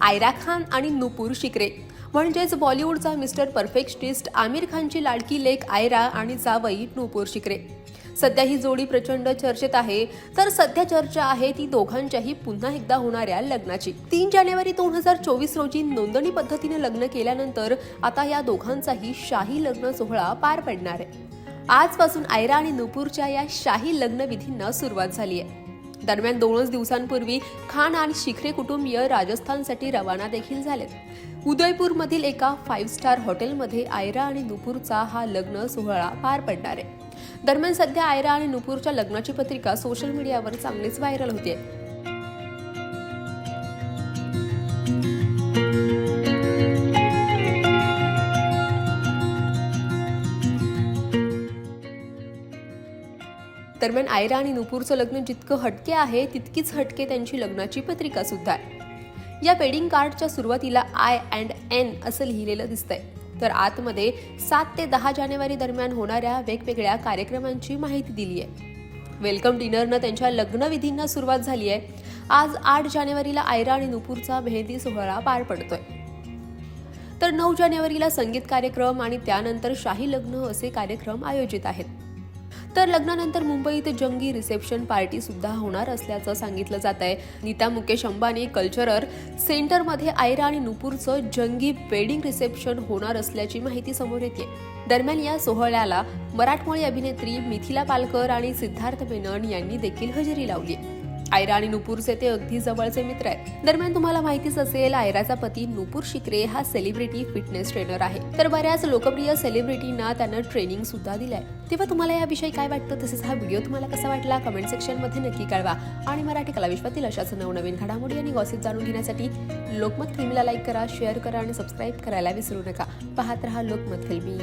आयरा खान आणि नुपूर शिकरे. म्हणजेच बॉलिवूडचा मिस्टर परफेक्शनिस्ट आमिर खानची लाडकी लेक आयरा आणि जावई नुपूर शिकरे. सध्या ही जोडी प्रचंड चर्चेत आहे. तर सध्या चर्चा आहे ती दोघांच्याही पुन्हा एकदा होणाऱ्या लग्नाची. तीन जानेवारी दोन हजार चोवीस रोजी नोंदणी पद्धतीने लग्न केल्यानंतर आता या दोघांचाही शाही लग्न सोहळा पार पडणार आहे. आजपासून आयरा आणि नुपूरच्या या शाही लग्नविधींना सुरुवात झाली आहे दरम्यान दोनच दिवसांपूर्वी खान आणि शिखरे कुटुंबीय राजस्थानसाठी रवाना देखील झालेत. उदयपूरमधील एका फाईव्ह स्टार हॉटेलमध्ये आयरा आणि नुपूरचा हा लग्न सोहळा पार पडणार आहे. दरम्यान सध्या आयरा आणि नुपूरच्या लग्नाची पत्रिका सोशल मीडियावर चांगलीच व्हायरल होते दरम्यान आयरा आणि नुपूरचं लग्न जितकं हटके आहे तितकीच हटके त्यांची लग्नाची पत्रिका सुद्धा आहे. या वेडिंग कार्डच्या सुरुवातीला आय अँड एन असं लिहिलेलं दिसतंय. तर आतमध्ये सात ते दहा जानेवारी दरम्यान होणाऱ्या वेगवेगळ्या कार्यक्रमांची माहिती दिली आहे. वेलकम डिनरनं त्यांच्या लग्नविधींना सुरुवात झाली आहे. आज आठ जानेवारीला आयरा आणि नुपूरचा मेहंदी सोहळा पार पडतोय. तर नऊ जानेवारीला संगीत कार्यक्रम आणि त्यानंतर शाही लग्न असे कार्यक्रम आयोजित आहेत. तर लग्नानंतर मुंबईत जंगी रिसेप्शन पार्टी सुद्धा होणार असल्याचं सांगितलं जात आहे. नीता मुकेश अंबानी कल्चरल सेंटरमध्ये आयरा आणि नुपूरचं जंगी वेडिंग रिसेप्शन होणार असल्याची माहिती समोर येते. दरम्यान या सोहळ्याला मराठमोळी अभिनेत्री मिथिला पालकर आणि सिद्धार्थ मेनन यांनी देखील हजेरी लावली आयरा आणि नुपूरचे ते अगदी जवळचे मित्र आहेत. दरम्यान तुम्हाला माहितीच असेल आयराचा पती नुपूर शिकरे हा सेलिब्रिटी फिटनेस ट्रेनर आहे. तर बऱ्याच लोकप्रिय सेलिब्रिटींना त्यानं ट्रेनिंग सुद्धा दिलंय. तेव्हा तुम्हाला याविषयी काय वाटतं? तसेच हा व्हिडिओ तुम्हाला कसा वाटला? कमेंट सेक्शनमध्ये नक्की कळवा. आणि मराठी कलाविश्वातील अशाच नवनवीन घडामोडी आणि गॉसिप जाणून घेण्यासाठी लोकमत फिल्मीला लाईक करा शेअर करा आणि सबस्क्राईब करायला विसरू नका. पाहत रहा लोकमत फिल्मी